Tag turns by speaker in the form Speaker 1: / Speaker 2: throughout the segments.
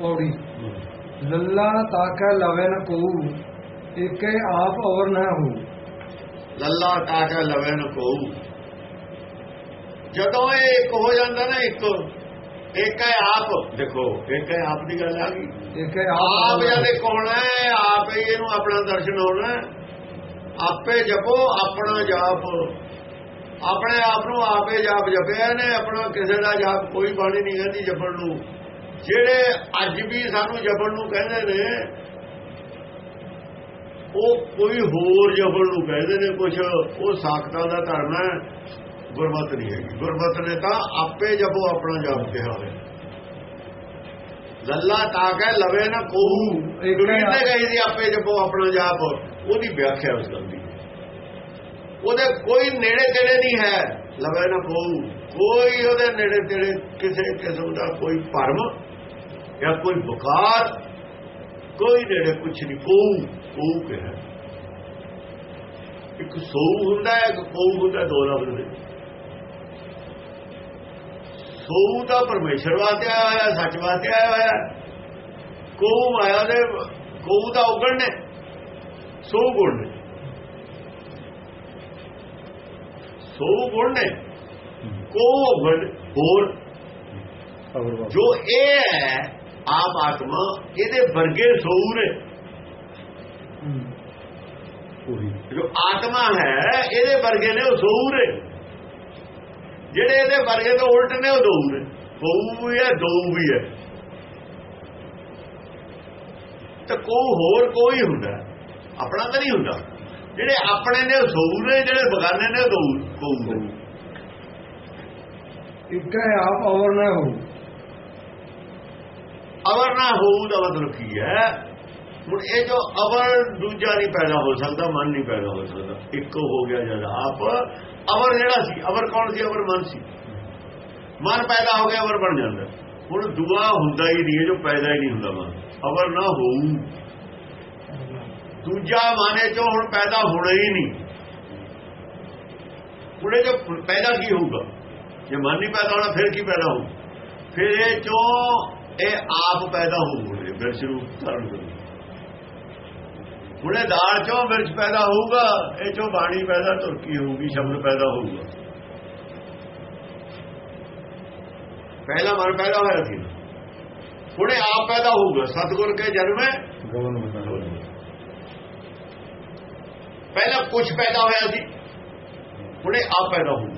Speaker 1: ਪੌੜੀ। ਲੱਲਾ ਤਾਕੈ ਲਵੇ ਨ ਕੋ ਏਕੇ ਆਪ ਔਰ ਨਾ ਹੋ
Speaker 2: ਲੱਲਾ ਕਾਟਾ ਲਵੇ ਨ ਕੋ ਜਦੋਂ ਇਹ ਇੱਕ ਹੋ ਜਾਂਦਾ ਨਾ ਇੱਕ ਇੱਕ ਹੈ ਆਪ। ਦੇਖੋ ਇੱਕ ਹੈ ਆਪ ਦੀ ਗੱਲ ਆ ਗਈ।
Speaker 1: ਏਕੇ
Speaker 2: ਆਪ
Speaker 1: ਆਪ
Speaker 2: ਜਦ ਇੱਕ ਹੋਣਾ ਹੈ ਆਪ ਹੀ ਇਹਨੂੰ ਆਪਣਾ ਦਰਸ਼ਨ ਹੋਣਾ। ਆਪੇ ਜਪੋ ਆਪਣਾ ਜਾਪ। ਆਪਣੇ ਆਪ ਨੂੰ ਆਪੇ ਜਾਪ ਜਪਿਆ ਨੇ ਆਪਣਾ ਕਿਸੇ ਦਾ ਜਾਪ ਕੋਈ ਬਾਣੀ ਨਹੀਂ ਕਹਿੰਦੀ ਜਪਣ ਨੂੰ। ਜਿਹੜੇ ਅੱਜ ਵੀ ਸਾਨੂੰ ਜਪਣ ਨੂੰ ਕਹਿੰਦੇ ਨੇ ਉਹ ਕੋਈ ਹੋਰ ਜਪਣ ਨੂੰ ਕਹਿੰਦੇ ਨੇ ਕੁਝ ਉਹ ਸਾਖਤਾ ਦਾ ਧਰਮ ਹੈ ਗੁਰਮਤ ਨਹੀਂ ਹੈਗੀ। ਗੁਰਮਤ ਨੇ ਤਾਂ ਆਪੇ ਜਪੋ ਆਪਣਾ ਜਾਪ ਕਿਹਾ ਹੋਇਆ। ਲੱਲਾ ਤਾਂ ਕਹਿ ਲਵੇ ਨਾ ਕੋਹੂ।
Speaker 1: ਇੱਕ
Speaker 2: ਗੁਰੂ
Speaker 1: ਹੈ।
Speaker 2: ਨੇ ਕਹੀ ਦੀ ਆਪੇ ਜਪੋ ਆਪਣਾ ਜਾਪ। ਉਹਦੀ ਵਿਆਖਿਆ ਉਸ ਗੱਲ ਦੀ। ਉਹਦੇ ਕੋਈ ਨੇੜੇ ਤੇੜੇ ਨਹੀਂ ਹੈ। ਲਵੇ ਨਾ ਕੋਹੂ। ਕੋਈ ਉਹਦੇ ਨੇੜੇ ਤੇੜੇ ਕਿਸੇ ਕਿਸਮ ਦਾ ਕੋਈ ਭਰਮ ਜਾਂ ਕੋਈ ਬੁਖਾਰ, ਕੋਈ ਨੇੜੇ ਕੁਛ ਨਹੀਂ। ਕੋਹੂ ਕੋਹੂ ਕਿਹਾ ਇੱਕ ਸੋਊ ਹੁੰਦਾ ਹੈ, ਇੱਕ ਕੋਹੂ ਹੁੰਦਾ ਦੋ ਲਫ਼ਜ਼ ਨੇ ਸੋਊ ਤਾਂ ਪਰਮੇਸ਼ਰ ਵਾਸਤੇ ਆਇਆ ਹੋਇਆ, ਸੱਚ ਵਾਸਤੇ ਆਇਆ ਹੋਇਆ। ਕੋਹੂ ਮਾਇਆ ਦੇ ਕੋਹੂ ਦਾ ਉਗਣ ਨੇ ਸੋਊ ਗੁਣ ਨੇ। ਸੋ ਗੁਣ ਨੇ। ਉਗਣ ਹੋਰ ਜੋ ਇਹ ਹੈ ਆਪ ਆਤਮਾ ਇਹਦੇ ਵਰਗੇ ਸੋਊ ਨੇ ਜੋ ਆਤਮਾ ਹੈ ਇਹਦੇ ਵਰਗੇ ਨੇ ਉਹ ਸੋਊ ਨੇ ਜਿਹੜੇ ਇਹਦੇ ਵਰਗੇ ਤੋਂ ਉਲਟ ਨੇ ਉਹ ਦੋ ਨੇ ਕੋਊ ਵੀ ਹੈ ਦੋ ਵੀ ਹੈ। ਤੇ ਕੋ ਹੋਰ ਕੋਈ ਹੁੰਦਾ ਹੈ। ਆਪਣਾ ਤਾਂ ਨਹੀਂ ਹੁੰਦਾ। ਜਿਹੜੇ ਆਪਣੇ ਨੇ ਸੋਊ ਨੇ ਜਿਹੜੇ ਬਗਾਨੇ ਨੇ ਉਹ ਦੋ ਕੋਊ ਇੱਕ
Speaker 1: ਏਕੇ ਆਪ ਅਵਰ ਨਾ ਹੋ
Speaker 2: ਅਵਰ ਨਾ ਹੋਊ ਦਾ ਮਤਲਬ ਕੀ ਹੈ? ਹੁਣ ਇਹ ਜੋ ਅਵਰ ਦੂਜਾ ਨਹੀਂ ਪੈਦਾ ਹੋ ਸਕਦਾ, ਮਨ ਨਹੀਂ ਪੈਦਾ ਹੋ ਸਕਦਾ। ਇੱਕੋ ਹੋ ਗਿਆ ਜਦ ਆਪ। ਅਵਰ ਜਿਹੜਾ ਸੀ, ਅਵਰ ਕੌਣ ਸੀ? ਅਵਰ ਮਨ ਸੀ। ਮਨ ਪੈਦਾ ਹੋ ਗਿਆ, ਅਵਰ ਬਣ ਜਾਂਦਾ। ਹੁਣ ਦੁਆ ਹੁੰਦਾ ਹੀ ਨਹੀਂ ਹੈ ਜੋ ਪੈਦਾ ਹੀ ਨਹੀਂ ਹੁੰਦਾ ਮਨ। ਅਵਰ ਨਾ ਹੋਊ। ਦੂਜਾ ਮਾਨੇ ਚੋਂ ਹੁਣ ਪੈਦਾ ਹੋਣਾ ਹੀ ਨਹੀਂ। ਉਹਦੇ ਜੋ ਪੈਦਾ ਕੀ ਹੋਊਗਾ? ਜੇ ਮਨ ਨਹੀਂ ਪੈਦਾ ਹੋਣਾ ਫਿਰ ਕੀ ਪੈਦਾ ਹੋਊ ਫਿਰ ਇਹ ਚੋਂ ਇਹ ਆਪ ਪੈਦਾ ਹੋਊਗੇ ਬਿਰਛ ਰੂਪ ਧਾਰਨ ਕਰੂ ਹੁਣੇ ਦਾਲ ਚੋਂ ਮਿਰਚ ਪੈਦਾ ਹੋਊਗਾ ਇਹ ਚੋਂ ਬਾਣੀ ਪੈਦਾ ਤੁਰਕੀ ਹੋਊਗੀ ਸ਼ਬਦ ਪੈਦਾ ਹੋਊਗਾ ਪਹਿਲਾ ਮਨ ਪੈਦਾ ਹੋਇਆ ਸੀ ਹੁਣੇ ਆਪ ਪੈਦਾ ਹੋਊਗਾ ਸਤਗੁਰ ਕੇ ਜਨਮੇ
Speaker 1: ਗਵਨ ਬਤਾ
Speaker 2: ਪਹਿਲਾਂ ਕੁਝ ਪੈਦਾ ਹੋਇਆ ਸੀ ਹੁਣੇ ਆਪ ਪੈਦਾ ਹੋਊਗਾ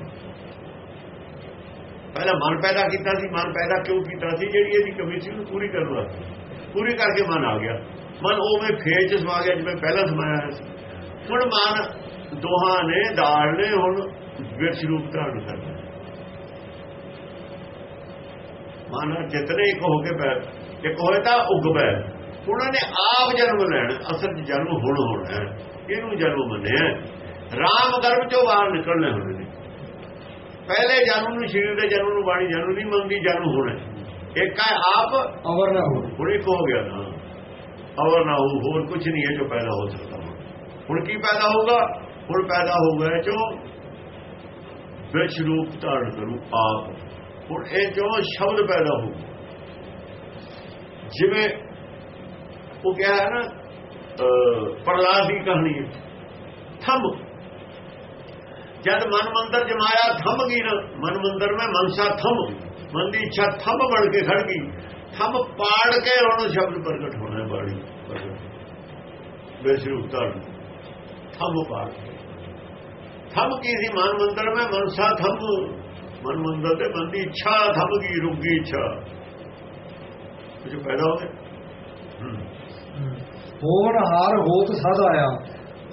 Speaker 2: ਪਹਿਲਾਂ ਮਨ ਪੈਦਾ ਕੀਤਾ ਸੀ, ਮਨ ਪੈਦਾ ਕਿਉਂ ਕੀਤਾ ਸੀ? ਜਿਹੜੀ ਇਹਦੀ ਕਮੀ ਸੀ, ਉਹਨੂੰ ਪੂਰੀ ਕਰਨ ਵਾਸਤੇ। ਪੂਰੀ ਕਰਕੇ ਮਨ ਆ ਗਿਆ। ਮਨ ਉਹ ਮੈਂ ਫੇਰ ਚ ਸਮਾ ਗਿਆ ਜਿਵੇਂ ਪਹਿਲਾਂ ਸਮਾਇਆ ਹੋਇਆ ਸੀ। ਹੁਣ ਮਨ ਦੋਹਾਂ ਨੇ, ਦਾਲ ਨੇ ਹੁਣ ਵਿਰਸ਼ ਰੂਪ ਧਾਰਨ ਕਰਨਾ ਮਨ ਜਿਤਨੇ ਇੱਕ ਹੋ ਕੇ ਪੈ, ਇੱਕ ਹੋਏ ਤਾਂ ਉੱਗ ਪੈ। ਉਹਨਾਂ ਨੇ ਆਪ ਜਨਮ ਲੈਣ, ਅਸਲ 'ਚ ਜਨਮ ਹੁਣ ਹੋਣਾ ਇਹਨੂੰ ਜਨਮ ਮੰਨਿਆ ਰਾਮ ਗਰਭ ਚੋਂ ਬਾਹਰ ਨਿਕਲਣੇ ਹੁੰਦੇ ਨੇ। ਪਹਿਲੇ ਜਨਮ ਨੂੰ ਸ਼ਰੀਰ ਦੇ ਜਨਮ ਨੂੰ ਬਾਣੀ ਜਨਮ ਨਹੀਂ ਮੰਗਦੀ ਜਨਮ ਹੋਣਾ। ਇੱਕ ਹੈ ਆਪ
Speaker 1: ਔਰ ਨਾ ਹੋ।
Speaker 2: ਹੁਣ ਇੱਕ ਹੋ ਗਿਆ ਨਾ। ਔਰ ਨਾ ਹੋ ਹੋਰ ਕੁਝ ਨਹੀਂ ਹੈ ਜੋ ਪੈਦਾ ਹੋ ਸਕਦਾ। ਹੁਣ ਕੀ ਪੈਦਾ ਹੋਊਗਾ? ਹੁਣ ਪੈਦਾ ਹੋਊਗਾ ਇਹ ਚੋਂ ਵਿਚ ਰੂਪ ਧਾਰਨ ਕਰੂ ਆਪ। ਹੁਣ ਇਹ ਚੋਂ ਸ਼ਬਦ ਪੈਦਾ ਹੋਊ। ਜਿਵੇਂ ਉਹ ਕਿਹਾ ਹੈ ਨਾ ਅਹ, ਪ੍ਰਹਲਾਦ ਦੀ ਕਹਾਣੀ ਹੈ। ਥੰਮ। ਜਦ ਮਨ ਮੰਦਰ ਜਮਾਇਆ ਥੰਮ ਗਈ ਨਾ ਮਨ ਮੰਦਰ ਮੈਂ ਮਨਸਾ ਥੰਮ ਮਨ ਦੀ ਇੱਛਾ ਥੰਮ ਬਣ ਕੇ ਖੜ ਗਈ। ਥੰਮ ਪਾੜ ਕੇ ਹੁਣ ਸ਼ਬਦ ਪ੍ਰਗਟ ਹੋਣਾ ਬਾਣੀ ਬੇਸ਼ਰੂ ਧਾਰਨ ਥੰਮ ਪਾੜ ਕੇ। ਥੰਮ ਕੀ ਸੀ? ਮਨ ਮੰਦਰ ਮੈਂ ਮਨਸਾ ਥੰਮ। ਮਨ ਮੰਦਰ ਤੇ ਮਨ ਦੀ ਇੱਛਾ ਥੰਮ ਗਈ ਰੁਕ ਗਈ ਇੱਛਾ। ਕੁਝ ਪੈਦਾ ਹੋ ਗਿਆ? ਹੂੰ।
Speaker 1: ਹੋਵਨ ਹਾਰ ਹੋਤ ਸਦ ਆਇਆ।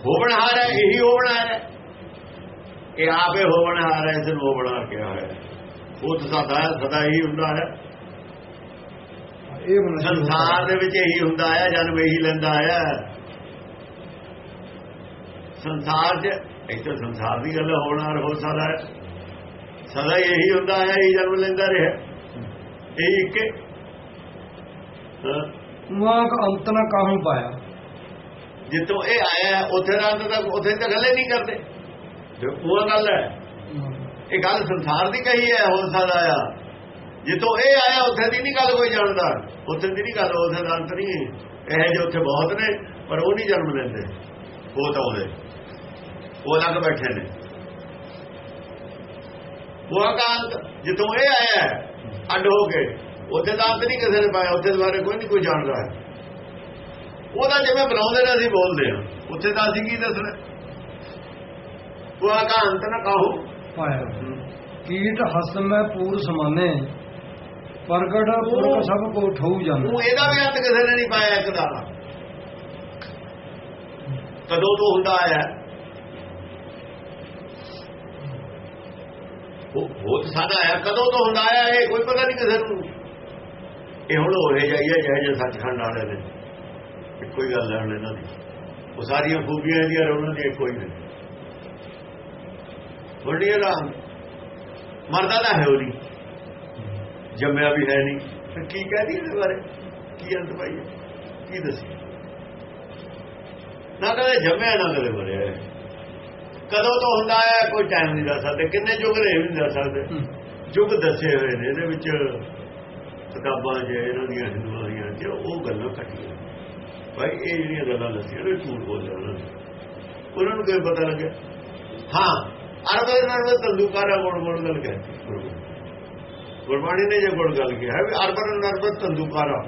Speaker 2: ਹੋਵਣਹਾਰ ਹੈ ਇਹੀ ਹੋਵਣਹਾਰ ਹੈ। ਇਹ ਆਪੇ ਹੋਵਣਹਾਰ ਹੈ ਇਸ ਨੂੰ ਹੋਵਣਹਾਰ ਕਿਹਾ ਹੈ ਉਹ ਤਾਂ ਸਦਾ ਸਦਾ ਹੀ ਹੁੰਦਾ ਹੈ।
Speaker 1: ਇਹ
Speaker 2: ਸੰਸਾਰ ਦੇ ਵਿੱਚ ਇਹੀ ਹੁੰਦਾ ਹੈ ਜਨਮ ਇਹੀ ਲੈਂਦਾ ਹੈ। ਸੰਸਾਰ 'ਚ ਇੱਥੇ ਸੰਸਾਰ ਦੀ ਗੱਲ ਹੋਣਹਾਰ ਹੋ ਸਕਦਾ ਹੈ। ਸਦਾ ਇਹੀ ਹੁੰਦਾ ਹੈ ਇਹੀ ਜਨਮ ਲੈਂਦਾ ਰਿਹਾ। ਇਹ ਇੱਕ
Speaker 1: ਵਾਕ ਅੰਤ ਨਾ ਕਾਹੂ ਪਾਇਆ?
Speaker 2: ਜਿੱਥੋਂ ਇਹ ਆਇਆ ਉੱਥੇ ਦਾ ਅੰਤ ਤੱਕ ਉੱਥੇ ਤਾਂ ਗੱਲੇ ਨਹੀਂ ਕਰਦੇ। ਉਹ ਗੱਲ ਹੈ। ਇਹ ਗੱਲ ਸੰਸਾਰ ਦੀ ਕਹੀ ਹੈ ਹੋ ਸਕਦਾ ਆ। ਜਿੱਥੋਂ ਇਹ ਆਇਆ ਉੱਥੇ ਦੀ ਨਹੀਂ ਗੱਲ ਕੋਈ ਜਾਣਦਾ। ਉੱਥੇ ਦੀ ਨਹੀਂ ਗੱਲ ਉੱਥੇ ਦਾ ਅੰਤ ਨਹੀਂ। ਇਹ ਜੇ ਉੱਥੇ ਬਹੁਤ ਨੇ ਪਰ ਉਹ ਨਹੀਂ ਜਨਮ ਲੈਂਦੇ। ਉਹ ਤਾਂ ਉਹਦੇ। ਉਹ ਲੱਗ ਬੈਠੇ ਨੇ। ਉਹ ਅੰਤ ਜਿੱਥੋਂ ਇਹ ਆਇਆ ਅੱਡ ਹੋ ਕੇ ਉੱਥੇ ਦਾ ਅੰਤ ਨਹੀਂ ਕਿਸੇ ਨੇ ਪਾਇਆ ਉੱਥੇ ਬਾਰੇ ਕੋਈ ਨਹੀਂ ਕੋਈ ਜਾਣਦਾ। ਉਹਦਾ ਜਿਵੇਂ ਬਣਾਉਂਦੇ ਨੇ ਅਸੀਂ ਬੋਲਦੇ ਹਾਂ। ਉੱਥੇ ਤਾਂ ਅਸੀਂ ਕੀ ਦੱਸਣਾ? ਉਹ ਕਾ ਅੰਤ ਨਾ ਕਹੋ?
Speaker 1: ਪਾਇਆ ਕੀਟ ਹਸਮੈ ਪੂਰ ਸਮਾਨੇ। ਪ੍ਰਗਟ ਪੁਰਖ ਸਭ ਕੋ ਠਉ ਜਾਂਦਾ
Speaker 2: ਉਹ ਇਹਦਾ ਵੀ ਅੰਤ ਕਿਸੇ ਨੇ ਨਹੀਂ ਪਾਇਆ ਇੱਕ ਦਾ ਕਦੋਂ ਤੋਂ ਹੁੰਦਾ ਆਇਆ? ਉਹ ਬਹੁਤ ਸਾਦਾ ਆਇਆ। ਕਦੋਂ ਤੋਂ ਹੁੰਦਾ ਆਇਆ ਇਹ? ਕੋਈ ਪਤਾ ਨਹੀਂ ਕਿਸੇ ਨੂੰ। ਇਹ ਹੁਣ ਹੋਏ ਜਾਈਏ ਜਿਹੇ ਜਿਹੇ ਸੱਚਖੰਡ ਵਾਲੇ ਨੇ ਇੱਕੋ ਹੀ ਗੱਲ ਹੈ ਇਹਨਾਂ ਦੀ। ਉਹ ਸਾਰੀਆਂ ਖੂਬੀਆਂ ਇਹਦੀਆਂ ਉਹਨਾਂ ਦੀ ਇੱਕੋ ਹੀ ਨੇ। ਥੋੜੀ ਇਹਦਾ ਮਰਦਾ ਤਾਂ ਹੈ ਉਹ ਨਹੀਂ। ਜੰਮਿਆ ਵੀ ਹੈ ਨਹੀਂ। ਫਿਰ ਕੀ ਕਹਦੀ ਇਹਦੇ ਬਾਰੇ? ਕੀ ਅੰਤ ਪਾਈ ਕੀ ਦੱਸੀ ਨਾ ਕਦੇ ਜੰਮਿਆ ਨਾ ਕਦੇ ਮਰਿਆ। ਕਦੋਂ ਤੋਂ ਹੁੰਦਾ ਹੈ ਕੋਈ ਟਾਈਮ ਨਹੀਂ ਦੱਸ ਸਕਦੇ। ਕਿੰਨੇ ਯੁੱਗ ਨੇ ਇਹ ਵੀ ਨਹੀਂ ਦੱਸ ਸਕਦੇ। ਯੁੱਗ ਦੱਸੇ ਹੋਏ ਨੇ ਇਹਦੇ ਵਿੱਚ ਕਿਤਾਬਾਂ 'ਚ ਇਹਨਾਂ ਦੀਆਂ ਹਿੰਦੂਆਂ ਦੀਆਂ 'ਚ ਉਹ ਗੱਲਾਂ ਕੱਟੀਆਂ ਭਾਈ ਇਹ ਜਿਹੜੀਆਂ ਗੱਲਾਂ ਦੱਸੀਆਂ ਨੇ ਝੂਠ ਉਹਨਾਂ ਨੇ। ਉਹਨਾਂ ਨੂੰ ਕਿਵੇਂ ਪਤਾ ਲੱਗਿਆ? ਹਾਂ। ਅਰਬੇ ਨਾਲ ਤੰਦੂਕਾਰਾ ਮੋੜ ਮੋੜ ਗੱਲ ਕਹਿੰਦੇ ਗੁਰਬਾਣੀ ਨੇ ਜੇ ਗੁਰ ਗੱਲ ਕਿਹਾ ਵੀ ਅਰਬਨ ਨਰਬਤ ਤੰਦੂਕਾਰਾ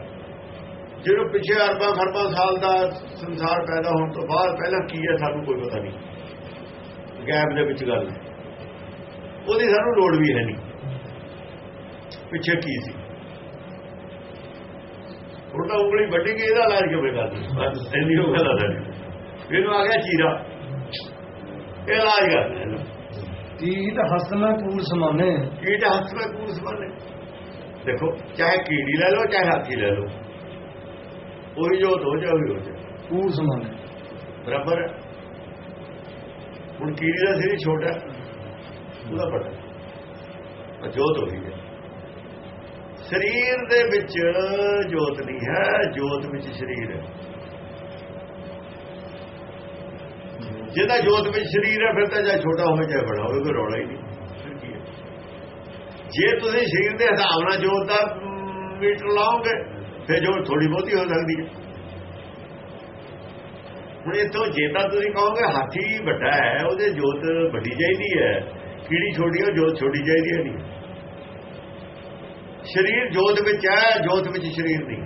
Speaker 2: ਜਿਹੜਾ ਪਿਛੇ ਅਰਬਾਂ, ਖਰਬਾਂ ਸਾਲ ਦਾ ਸੰਸਾਰ ਪੈਦਾ ਹੋਣ ਤੋਂ ਬਾਅਦ ਪਹਿਲਾਂ ਕੀ ਹੈ ਸਾਨੂੰ ਕੋਈ ਪਤਾ ਨਹੀਂ। ਗੈਪ ਦੇ ਵਿੱਚ ਗੱਲ। ਹੈ ਉਹਦੀ ਸਾਨੂੰ ਲੋੜ ਵੀ ਹੈ ਨਹੀਂ। ਪਿੱਛੇ ਕੀ ਸੀ? ਹੁਣ ਤਾਂ ਉਂਗਲੀ ਵੱਢੀ ਗਈ, ਇਹਦਾ ਇਲਾਜ ਕਿਵੇਂ ਕਰਦੇ ਬਸ ਇੰਨੀ ਹੋ ਗੱਲ ਆ ਸਾਡੀ ਇਹਨੂੰ ਆ ਗਿਆ ਚੀਰਾ। ਇਹ ਇਲਾਜ ਕਰਦੇ
Speaker 1: ਕੀਟ ਹਸਮੈ ਪੂਰ ਸਮਾਨੇ।
Speaker 2: ਕੀਟ ਵਿੱਚ ਕੂੜ ਸਮਾਨੇ। ਦੇਖੋ ਚਾਹੇ ਕੀੜੀ ਲੈ ਲਓ ਚਾਹੇ ਹਾਥੀ ਲੈ ਲਓ। ਉਹੀ ਜੋ ਹੋ ਜਾ ਉਹੀ ਹੋ ਜਾ
Speaker 1: ਪੂਰ ਸਮਾਨੇ।
Speaker 2: ਬਰਾਬਰ। ਹੁਣ ਕੀੜੀ ਦਾ ਸਿਰ ਛੋਟਾ ਉਹਦਾ ਪਰ ਜੋਤ ਹੋਈ ਹੈ। ਸਰੀਰ ਦੇ ਵਿੱਚ ਜੋਤ ਨਹੀਂ ਹੈ ਜੋਤ ਵਿੱਚ ਸਰੀਰ ਹੈ। ਜਿਹਦਾ ਜੋਤ ਵਿੱਚ ਸਰੀਰ ਹੈ, ਫਿਰ ਤਾਂ ਜਾਂ ਛੋਟਾ ਹੋਵੇ ਜਾਂ ਬੜਾ ਹੋਵੇ, ਕੋਈ ਰੌਲਾ ਹੀ ਨਹੀਂ। ਜੇ ਤੁਸੀਂ ਸਰੀਰ ਦੇ ਹਿਸਾਬ ਨਾਲ ਜੋਤ ਦਾ ਮੀਟਰ ਲਾਓਗੇ, ਫਿਰ ਜੋਤ ਥੋੜੀ ਬਹੁਤੀ ਹੋ ਸਕਦੀ ਹੈ। ਹੁਣ ਇਥੋਂ ਜੇ ਤਾਂ ਤੁਸੀਂ ਕਹੋਗੇ, ਹਾਥੀ ਵੱਡਾ ਹੈ, ਉਹਦੇ ਜੋਤ ਵੱਡੀ ਚਾਹੀਦੀ ਹੈ। ਕੀੜੀ ਛੋਟੀ ਉਹ ਜੋਤ ਛੋਟੀ ਚਾਹੀਦੀ ਹੈ ਨਹੀਂ। ਸਰੀਰ ਜੋਤ ਵਿੱਚ ਹੈ, ਜੋਤ ਵਿੱਚ ਸਰੀਰ ਨਹੀਂ।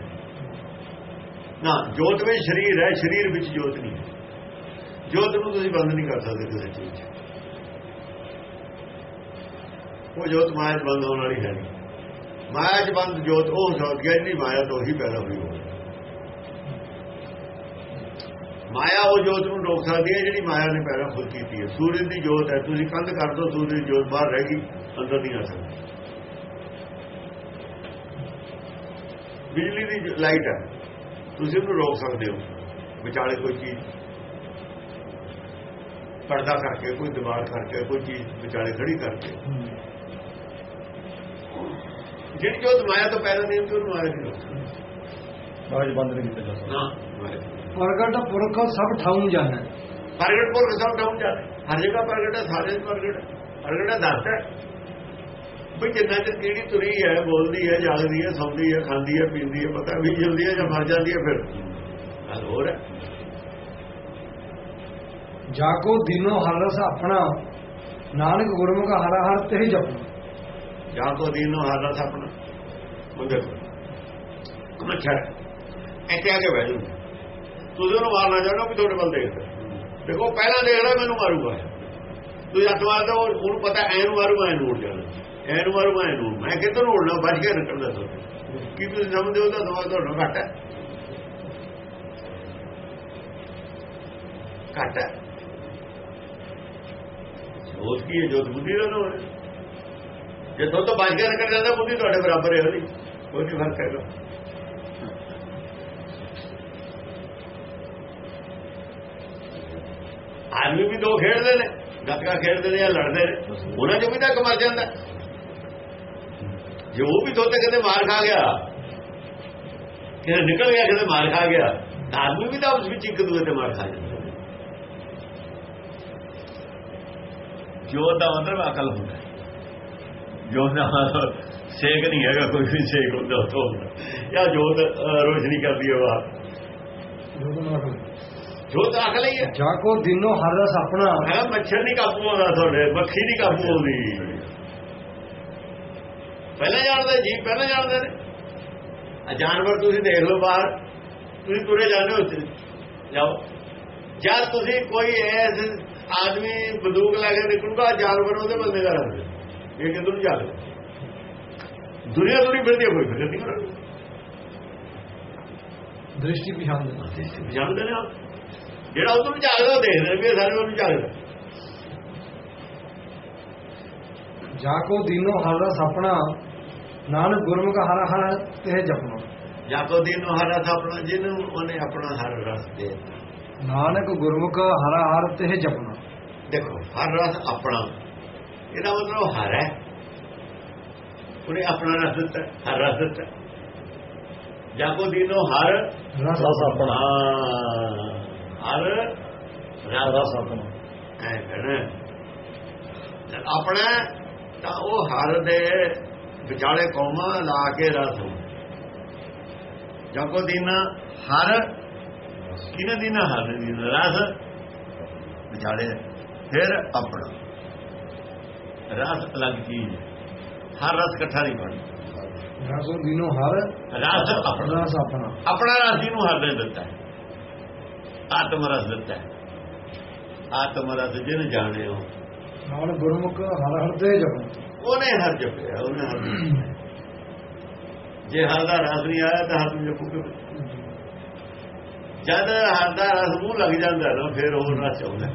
Speaker 2: ਨਾ, ਜੋਤ ਵਿੱਚ ਸਰੀਰ ਹੈ, ਸਰੀਰ ਵਿੱਚ ਜੋਤ ਨਹੀਂ। ਜੋਤ ਨੂੰ ਤੁਸੀਂ ਬੰਦ ਨਹੀਂ ਕਰ ਸਕਦੇ ਕਿਸੇ ਚੀਜ਼ 'ਚ ਉਹ ਜੋਤ ਮਾਇਆ 'ਚ ਬੰਦ ਹੋਣ ਵਾਲੀ ਹੈ ਨਹੀਂ। ਮਾਇਆ 'ਚ ਬੰਦ ਜੋਤ ਉਹ ਹੋ ਸਕਦੀ ਹੈ ਜਿਹੜੀ ਮਾਇਆ ਤੋਂ ਹੀ ਪੈਦਾ ਹੋਈ ਹੋਵੇ। ਮਾਇਆ ਉਹ ਜੋਤ ਨੂੰ ਰੋਕ ਸਕਦੀ ਹੈ, ਜਿਹੜੀ ਮਾਇਆ ਨੇ ਪੈਦਾ ਖੁਦ ਕੀਤੀ ਹੈ। ਸੂਰਜ ਦੀ ਜੋਤ ਹੈ, ਤੁਸੀਂ ਕੰਧ ਕਰ ਦੋ, ਸੂਰਜ ਦੀ ਜੋਤ ਬਾਹਰ ਰਹਿ ਗਈ, ਅੰਦਰ ਨਹੀਂ ਆ ਸਕਦੀ। ਬਿਜਲੀ ਦੀ ਲਾਈਟ ਹੈ, ਤੁਸੀਂ ਉਹਨੂੰ ਰੋਕ ਸਕਦੇ ਹੋ। ਵਿਚਾਲੇ ਕੋਈ ਚੀਜ਼ ਪਰਦਾ ਕਰਕੇ ਕੋਈ ਦੀਵਾਰ ਕਰਕੇ ਕੋਈ ਚੀਜ਼ ਵਿਚਾਲੇ ਖੜੀ ਕਰਕੇ। ਜਿਹੜੀ ਜੋਤ ਮਾਇਆ ਤੋਂ ਪੈਦਾ ਨਹੀਂ ਹੁੰਦੀ ਉਹਨੂੰ ਮਾਇਆ ਨਹੀਂ।
Speaker 3: ਬੰਦ ਨਹੀਂ ਕੀਤਾ ਜਾ ਸਕਦਾ।
Speaker 1: ਪ੍ਰਗਟ ਪੁਰਖ ਸਭ ਠਾਉ ਜਾਣਾ।
Speaker 2: ਪ੍ਰਗਟ ਪੁਰਖ ਸਭ ਡਾਊਨ ਜਾਂਦੇ ਹਰ ਜਗ੍ਹਾ ਪ੍ਰਗਟ ਹੈ ਸਾਰੇ ਪ੍ਰਗਟ ਪ੍ਰਗਟ ਹੈ ਦੱਸਦਾ ਵੀ ਜਿੰਨਾ ਚਿਰ ਕੀੜੀ ਤੁਰੀ ਹੈ ਬੋਲਦੀ ਹੈ ਜਾਗਦੀ ਹੈ ਸੌਂਦੀ ਹੈ ਖਾਂਦੀ ਹੈ ਪੀਂਦੀ ਹੈ ਪਤਾ ਵੀ ਜਲਦੀ ਹੈ ਜਾਂ ਮਰ ਜਾਂਦੀ ਹੈ ਫਿਰ। ਗੱਲ ਹੋਰ ਹੈ।
Speaker 1: ਜਾਗੋ ਦਿਨੋ ਹਰ ਆਪਣਾ। ਨਾਨਕ ਗੁਰਮੁਖ ਹਰ ਹਰ ਤੇ ਹੀ ਜਪਣਾ
Speaker 2: ਜਾਂ ਕੋ ਆਪਣਾ। ਉਹ ਦੇਖੋ ਮੱਛਰ ਇੱਥੇ ਆ ਕੇ ਬਹਿ ਤੁਸੀਂ ਉਹਨੂੰ ਮਾਰਨਾ ਚਾਹੁੰਦੇ ਹੋ ਤੁਹਾਡੇ ਵੱਲ ਦੇਖਦਾ ਦੇਖੋ, ਪਹਿਲਾਂ ਦੇਖਦਾ ਮੈਨੂੰ ਮਾਰੂਗਾ। ਤੁਸੀਂ ਹੱਥ ਮਾਰਦਾ ਉਹ- ਉਹਨੂੰ ਪਤਾ ਐ ਨੂੰ ਮਾਰੂ ਮੈਂ ਨੂੰ ਜਾਣਾ। ਐ ਨੂੰ ਮਾਰੂ ਮੈਂ ਨੂੰ ਮੈਂ ਕਿੱਧਰ ਨੂੰ ਉੜਨਾ ਬਚ ਕੇ ਨਿਕਲਦਾ ਤੁਹਾਨੂੰ ਕੀ ਤੁਸੀਂ ਸਮਝਦੇ ਹੋ ਤਾਂ ਦਿਮਾਗ ਤੁਹਾਡਾ ਘੱਟ ਹੈ? ਘੱਟ ਹੈ ਕੀ ਹੈ, ਜੋਤ ਬੁੱਧੀ ਦਾ ਹੋਵੇ ਜੇ ਤੋਂ ਤਾਂ ਬਚ ਕੇ ਨਿਕਲ ਜਾਂਦਾ ਬੁੱਧੀ ਤੁਹਾਡੇ ਬਰਾਬਰ ਹੈ ਉਹਦੀ। ਕੋਈ ਨਹੀਂ ਫ਼ਰਕ ਹੈਗਾ। ਆਦਮੀ ਵੀ ਦੋ ਖੇਡਦੇ ਨੇ, ਗੱਤਕਾ ਖੇਡਦੇ ਨੇ ਜਾਂ ਲੜਦੇ ਨੇ। ਉਹਨਾਂ ਚੋਂ ਵੀ ਤਾਂ ਮਰ ਜਾਂਦਾ। ਜੇ ਉਹ ਵੀ ਤੋਤੇ ਕਦੇ ਮਾਰ ਖਾ ਗਿਆ ਕਿ ਨਿਕਲ ਗਿਆ ਕਦੇ ਮਾਰ ਖਾ ਗਿਆ ਆਦਮੀ ਵੀ ਤਾਂ ਉਸ ਵਿੱਚ ਇੱਕ ਦੂਜੇ ਤੇ ਮਾਰ ਖਾ ਜਾਂਦਾ।
Speaker 3: ਜੋਤ ਦਾ ਮਤਲਬ ਅਕਲ ਹੁੰਦਾ ਹੈ। ਜੋਤ ਦਾ ਮਤਲਬ
Speaker 2: ਸੇਕ ਨਹੀਂ ਹੈਗਾ ਕੋਈ ਵੀ ਸੇਕ ਹੁੰਦਾ ਉਤੋਂ ਜਾਂ ਜੋਤ ਰੋਸ਼ਨੀ ਕਰਦੀ ਹੈ ਬਾਹਰ
Speaker 1: ਜੋਤ
Speaker 2: ਅਖ ਲਈ ਹੈ।
Speaker 1: ਜਾ ਕੋ ਦਿਨੋ ਹਰ ਰਸ ਆਪਣਾ।
Speaker 2: ਹੈਗਾ ਮੱਛਰ ਨਹੀਂ ਕਾਬੂ ਆਉਂਦਾ ਤੁਹਾਡੇ ਮੱਖੀ ਨਹੀਂ ਕਾਬੂ ਆਉਂਦੀ। ਪਹਿਲਾਂ ਜਾਣਦੇ ਜੀ ਪਹਿਲਾਂ ਜਾਣਦੇ ਨੇ। ਆ ਜਾਨਵਰ ਤੁਸੀਂ ਦੇਖ ਲਓ ਬਾਹਰ। ਤੁਸੀਂ ਤੁਰੇ ਜਾਂਦੇ ਹੋ ਜਾਓ। ਜਦ ਤੁਸੀਂ ਕੋਈ ਐਸ ਆਦਮੀ ਬੰਦੂਕ ਲੈ ਕੇ ਨਿਕਲੂਗਾ ਜਾਨਵਰ ਉਹਦੇ ਬੰਦੇ ਦਾ ਰੱਖਦੇ ਇਹ ਕਿਦੋਂ ਨੂੰ ਚੱਲ ਦੁਨੀਆ ਤੋਂ ਨਹੀਂ ਫਿਰਦੀ ਕੋਈ ਫਿਕਰ ਨਹੀਂ ਕਰਦਾ
Speaker 1: ਦ੍ਰਿਸ਼ਟੀ ਪਛਾਣ ਦੇ
Speaker 2: ਜਾਣਦੇ ਨੇ ਆਪ ਜਿਹੜਾ ਉਧਰ ਨੂੰ ਝਾਕਦਾ ਉਹ ਦੇਖਦੇ ਨੇ ਵੀ ਇਹ ਸਾਰੇ ਉਹਨੂੰ ਝਾਕਦਾ
Speaker 1: ਜਾ ਕੋ ਦਿਨੋ ਹਰ ਆਪਣਾ ਨਾਨਕ ਗੁਰਮੁਖ ਹਰ ਹਰ ਤੇ ਜਪਣਾ।
Speaker 2: ਜਾਂ ਕੋ ਦਿਨ ਹਰਾ ਆਪਣਾ ਜਿਹਨੂੰ ਉਹਨੇ ਆਪਣਾ ਹਰ ਰਸ ਦੇ ਦਿੱਤਾ।
Speaker 1: ਨਾਨਕ ਗੁਰਮੁਖ ਹਰ ਹਰ ਤੇ ਜਪਣਾ।
Speaker 2: ਦੇਖੋ ਹਰ ਰਸ ਆਪਣਾ। ਇਹਦਾ ਮਤਲਬ ਹਰ ਹੈ। ਉਹਨੇ ਆਪਣਾ ਰਸ ਦਿੱਤਾ ਹਰ ਰਸ ਦਿੱਤਾ। ਜਾਂ ਕੋ ਦਿਨੋ ਹਰ
Speaker 1: ਰਸ
Speaker 3: ਆਪਣਾ।
Speaker 2: ਹਰ ਰਸ
Speaker 3: ਰਸ ਆਪਣਾ।
Speaker 2: ਐ ਕਹਿਣਾ ਆਪਣਾ ਤਾਂ ਉਹ ਹਰ ਦੇ ਵਿਚਾਲੇ ਕੌਮਾ ਲਾ ਕੇ ਰਸ ਹੋ ਜਾਂ ਕੋ ਦਿਨ ਹਰ ਕਿਹਨੇ ਦਿਨ ਹਰ ਦੇ? ਦਿਨ ਰਸ ਵਿਚਾਲੇ। ਫਿਰ ਆਪਣਾ। ਰਸ ਅਲੱਗ ਚੀਜ਼। ਹਰ ਰਸ ਇਕੱਠਾ ਨਹੀਂ ਬਣਦਾ।
Speaker 1: ਰਸੋ ਦਿਨੋ ਹਰ
Speaker 2: ਰਸ ਆਪਣਾ।
Speaker 1: ਰਸ ਆਪਣਾ।
Speaker 2: ਆਪਣਾ ਰਸ ਇਹਨੂੰ ਹਰ ਨੇ ਦਿੱਤਾ ਹੈ। ਆਤਮ ਰਸ ਦਿੱਤਾ ਹੈ। ਆਤਮ ਰਸ ਜਿਹਨੇ ਜਾਣੇ ਹੋ।
Speaker 1: ਨਾਨਕ ਗੁਰਮੁਖ ਹਰ ਹਰ ਤੇ ਜਪਣਾ।
Speaker 2: ਉਹਨੇ ਹਰ ਜਪਿਆ ਉਹਨੇ ਹਰ। ਜੇ ਹਰ ਦਾ ਰਸ ਨਹੀਂ ਆਇਆ ਤਾਂ ਹਰ ਨੂੰ ਜਪੂਗੇ। ਜਦ ਹਰ ਦਾ ਰਸ ਮੂੰਹ ਲੱਗ ਜਾਂਦਾ ਨਾ ਫਿਰ ਉਹ ਰਸ ਆਉਂਦਾ